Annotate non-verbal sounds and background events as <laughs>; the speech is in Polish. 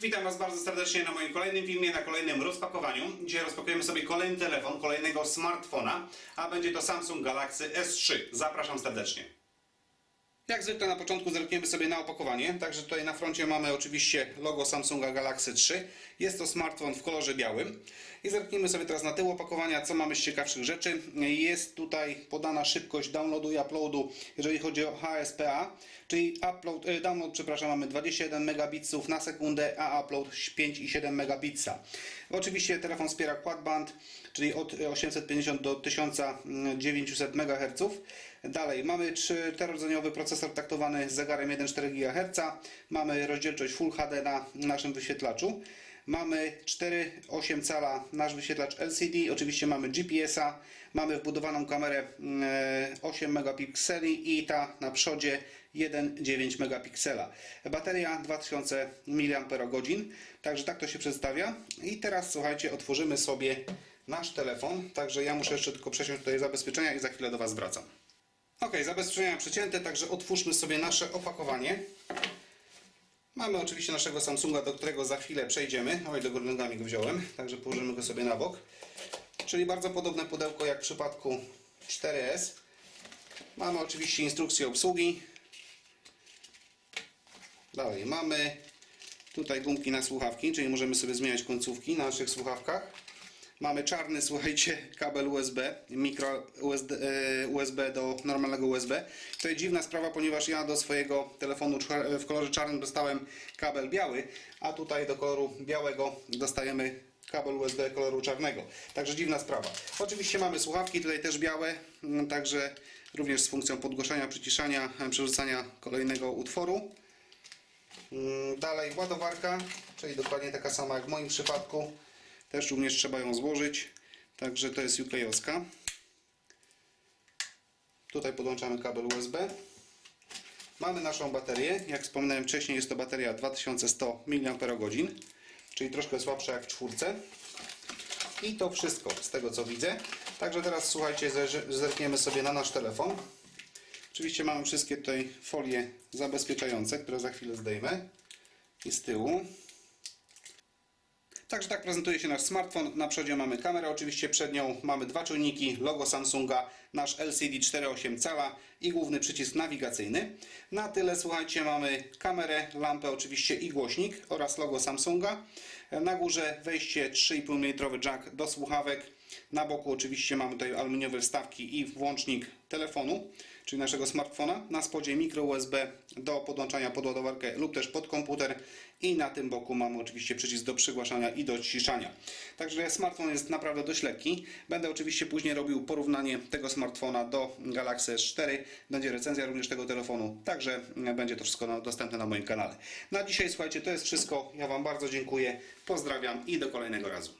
Witam Was bardzo serdecznie na moim kolejnym filmie, na kolejnym rozpakowaniu. Dzisiaj rozpakujemy sobie kolejny telefon, kolejnego smartfona, a będzie to Samsung Galaxy S3. Zapraszam serdecznie. Jak zwykle na początku zerkniemy sobie na opakowanie, także tutaj na froncie mamy oczywiście logo Samsunga Galaxy 3. Jest to smartfon w kolorze białym. I zerkniemy sobie teraz na tył opakowania, co mamy z ciekawszych rzeczy. Jest tutaj podana szybkość downloadu i uploadu, jeżeli chodzi o HSPA, czyli upload, e, download, przepraszam, mamy 21 megabitsów na sekundę, a upload 5,7 megabitsa. Oczywiście telefon wspiera quad band, czyli od 850 do 1900 MHz. Dalej mamy czterodzeniowy procesor taktowany z zegarem 1,4 GHz. Mamy rozdzielczość Full HD na naszym wyświetlaczu. Mamy 4,8 cala nasz wyświetlacz LCD. Oczywiście mamy GPS-a. Mamy wbudowaną kamerę mm, 8 megapikseli i ta na przodzie 1,9 megapiksela. Bateria 2000 mAh. Także tak to się przedstawia. I teraz słuchajcie, otworzymy sobie nasz telefon. Także ja muszę jeszcze tylko przesiąść tutaj zabezpieczenia i za chwilę do Was wracam. Ok, zabezpieczenia przecięte, także otwórzmy sobie nasze opakowanie. Mamy oczywiście naszego Samsunga, do którego za chwilę przejdziemy. Oj, do góry nogami go wziąłem, także położymy go sobie na bok. Czyli bardzo podobne pudełko jak w przypadku 4S. Mamy oczywiście instrukcję obsługi. Dalej mamy tutaj gumki na słuchawki, czyli możemy sobie zmieniać końcówki na naszych słuchawkach. Mamy czarny, <laughs> słuchajcie, kabel USB, mikro USB, e, USB do normalnego USB. To jest dziwna sprawa, ponieważ ja do swojego telefonu czar- w kolorze czarnym dostałem kabel biały, a tutaj do koloru białego dostajemy kabel USB koloru czarnego. Także dziwna sprawa. Oczywiście mamy słuchawki, tutaj też białe, mm, także również z funkcją podgłaszania, przyciszania, e, przerzucania kolejnego utworu. Mm, Dalej ładowarka, czyli dokładnie taka sama jak w moim przypadku. Też również trzeba ją złożyć. Także to jest UK-owska. Tutaj podłączamy kabel USB. Mamy naszą baterię. Jak wspominałem wcześniej, jest to bateria 2100 mAh, czyli troszkę słabsza jak w czwórce. I to wszystko z tego co widzę. Także teraz słuchajcie, zerkniemy sobie na nasz telefon. Oczywiście mamy wszystkie tutaj folie zabezpieczające, które za chwilę zdejmę. I z tyłu. Także tak prezentuje się nasz smartfon. Na przodzie mamy kamerę, oczywiście przed nią mamy dwa czujniki, logo Samsunga, nasz LCD 4,8 cala i główny przycisk nawigacyjny. Na tyle, słuchajcie, mamy kamerę, lampę oczywiście i głośnik oraz logo Samsunga. Na górze wejście 3,5 mm jack do słuchawek. Na boku oczywiście mamy tutaj aluminiowe wstawki i włącznik telefonu, czyli naszego smartfona. Na spodzie mikro USB do podłączania pod ładowarkę lub też pod komputer. I na tym boku mamy oczywiście przycisk do przygłaszania i do ciszania. Także smartfon jest naprawdę dość lekki. Będę oczywiście później robił porównanie tego smartfona do Galaxy S4. Będzie recenzja również tego telefonu. Także będzie to wszystko dostępne na moim kanale. Na dzisiaj słuchajcie, to jest wszystko. Ja Wam bardzo dziękuję. Pozdrawiam i do kolejnego razu.